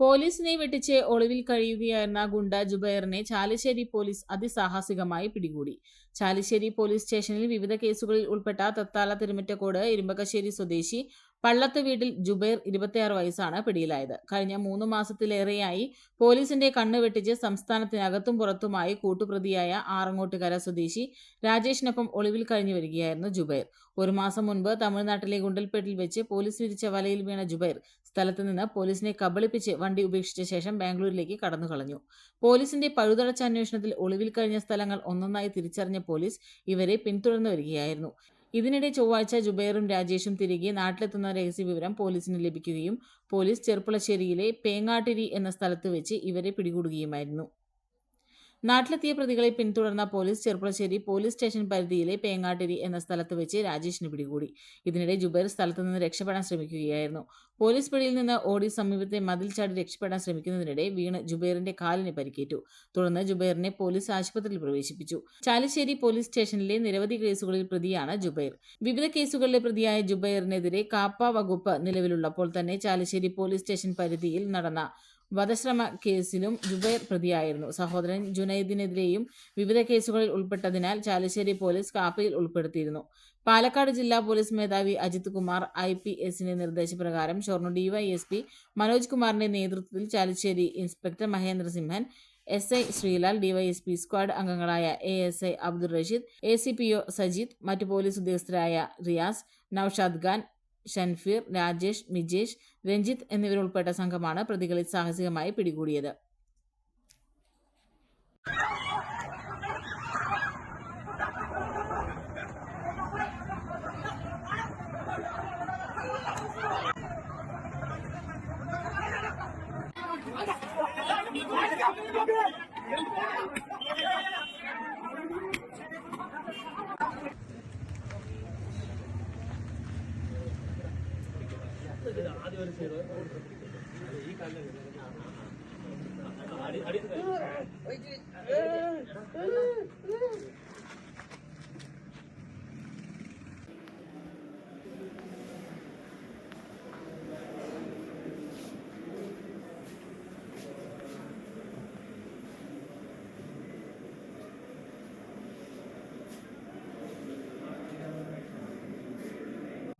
പോലീസിനെ വെട്ടിച്ച് ഒളിവിൽ കഴിയുകയായിരുന്ന ഗുണ്ട ജുബൈറിനെ ചാലിശ്ശേരി പോലീസ് അതിസാഹസികമായി പിടികൂടി. ചാലിശ്ശേരി പോലീസ് സ്റ്റേഷനിൽ വിവിധ കേസുകളിൽ ഉൾപ്പെട്ട തത്താല തിരുമറ്റക്കോട് ഇരുമ്പകശ്ശേരി സ്വദേശി പള്ളത്ത് വീട്ടിൽ ജുബൈർ ഇരുപത്തിയാറ് വയസ്സാണ് പിടിയിലായത്. കഴിഞ്ഞ മൂന്ന് മാസത്തിലേറെയായി പോലീസിന്റെ കണ്ണ് വെട്ടിച്ച് സംസ്ഥാനത്തിനകത്തും പുറത്തുമായി കൂട്ടുപ്രതിയായ ആറങ്ങോട്ടുകര സ്വദേശി രാജേഷിനൊപ്പം ഒളിവിൽ കഴിഞ്ഞു വരികയായിരുന്നു ജുബൈർ. ഒരു മാസം മുൻപ് തമിഴ്നാട്ടിലെ ഗുണ്ടൽപേട്ടിൽ വെച്ച് പോലീസ് വിരിച്ച വലയിൽ വീണ ജുബൈർ സ്ഥലത്ത് നിന്ന് പോലീസിനെ കബളിപ്പിച്ച് വണ്ടി ഉപേക്ഷിച്ച ശേഷം ബാംഗ്ലൂരിലേക്ക് കടന്നു കളഞ്ഞു പോലീസിന്റെ പഴുതടച്ച അന്വേഷണത്തിൽ ഒളിവിൽ കഴിഞ്ഞ സ്ഥലങ്ങൾ ഒന്നൊന്നായി തിരിച്ചറിഞ്ഞ പോലീസ് ഇവരെ പിന്തുടർന്നു വരികയായിരുന്നു. ഇതിനിടെ ചൊവ്വാഴ്ച ജുബൈറും രാജേഷും തിരികെ നാട്ടിലെത്തുന്ന രഹസ്യവിവരം പോലീസിന് ലഭിക്കുകയും പോലീസ് ചെർപ്പുളശ്ശേരിയിലെ പേങ്ങാട്ടിരി എന്ന സ്ഥലത്ത് വെച്ച് ഇവരെ പിടികൂടുകയുമായിരുന്നു നാട്ടിലെത്തിയ പ്രതികളെ പിന്തുടർന്ന പോലീസ് ചെർപ്പളശ്ശേരി പോലീസ് സ്റ്റേഷൻ പരിധിയിലെ പേങ്ങാട്ടിരി എന്ന സ്ഥലത്ത് വെച്ച് രാജേഷിനെ പിടികൂടി. ഇതിനിടെ ജുബൈർ സ്ഥലത്ത് നിന്ന് രക്ഷപ്പെടാൻ ശ്രമിക്കുകയായിരുന്നു. പോലീസ് പിടിയിൽ നിന്ന് ഓടി സമീപത്തെ മതിൽ ചാടി രക്ഷപ്പെടാൻ ശ്രമിക്കുന്നതിനിടെ വീണ് ജുബൈറിന്റെ കാലിന് പരിക്കേറ്റു. തുടർന്ന് ജുബൈറിനെ പോലീസ് ആശുപത്രിയിൽ പ്രവേശിപ്പിച്ചു. ചാലിശ്ശേരി പോലീസ് സ്റ്റേഷനിലെ നിരവധി കേസുകളിൽ പ്രതിയാണ് ജുബൈർ. വിവിധ കേസുകളിലെ പ്രതിയായ ജുബൈറിനെതിരെ കാപ്പ വകുപ്പ് നിലവിലുള്ളപ്പോൾ തന്നെ ചാലിശ്ശേരി പോലീസ് സ്റ്റേഷൻ പരിധിയിൽ നടന്ന വധശ്രമ കേസിലും ജുബൈർ പ്രതിയായിരുന്നു സഹോദരൻ ജുനൈദിനെതിരെയും വിവിധ കേസുകളിൽ ഉൾപ്പെട്ടതിനാൽ ചാലശ്ശേരി പോലീസ് കാപ്പയിൽ ഉൾപ്പെടുത്തിയിരുന്നു. പാലക്കാട് ജില്ലാ പോലീസ് മേധാവി അജിത് കുമാർ ഐ പി എസിന്റെ നിർദ്ദേശപ്രകാരം ഷൊർണൂർ ഡിവൈഎസ്പി മനോജ് കുമാറിന്റെ നേതൃത്വത്തിൽ Chalissery inspector Mahendra Simhan S I Srilal DYSP squad അംഗങ്ങളായ A S I Abdul Rasheed A C P O Sajeed മറ്റ് പോലീസ് ഉദ്യോഗസ്ഥരായ റിയാസ് നൌഷാദ് ഖാൻ ഷൻഫീർ രാജേഷ് മിജേഷ് രഞ്ജിത്ത് എന്നിവരുൾപ്പെട്ട സംഘമാണ് പ്രതികളെ സാഹസികമായി പിടികൂടിയത്. ആദ്യം ഒരു സീറോ ഈ കാലം അടി അടി